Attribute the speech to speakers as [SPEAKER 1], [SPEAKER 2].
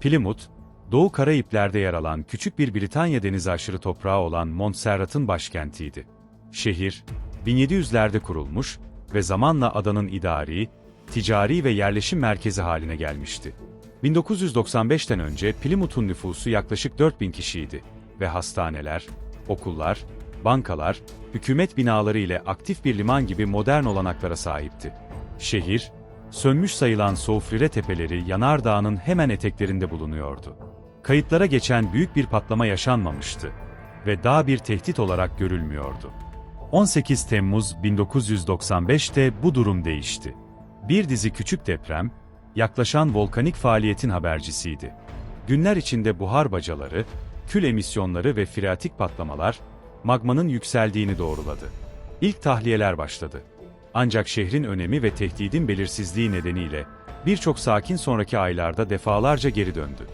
[SPEAKER 1] Plymouth, Doğu Karayipler'de yer alan küçük bir Britanya denizi aşırı toprağı olan Montserrat'ın başkentiydi. Şehir, 1700'lerde kurulmuş ve zamanla adanın idari, ticari ve yerleşim merkezi haline gelmişti. 1995'ten önce Plymouth'un nüfusu yaklaşık 4000 kişiydi ve hastaneler, okullar, bankalar, hükümet binaları ile aktif bir liman gibi modern olanaklara sahipti. Şehir, sönmüş sayılan Soufriere tepeleri Yanardağ'ın hemen eteklerinde bulunuyordu. Kayıtlara geçen büyük bir patlama yaşanmamıştı ve dağ bir tehdit olarak görülmüyordu. 18 Temmuz 1995'te bu durum değişti. Bir dizi küçük deprem, yaklaşan volkanik faaliyetin habercisiydi. Günler içinde buhar bacaları, kül emisyonları ve freatik patlamalar, magmanın yükseldiğini doğruladı. İlk tahliyeler başladı. Ancak şehrin önemi ve tehdidin belirsizliği nedeniyle birçok sakin sonraki aylarda defalarca geri döndü.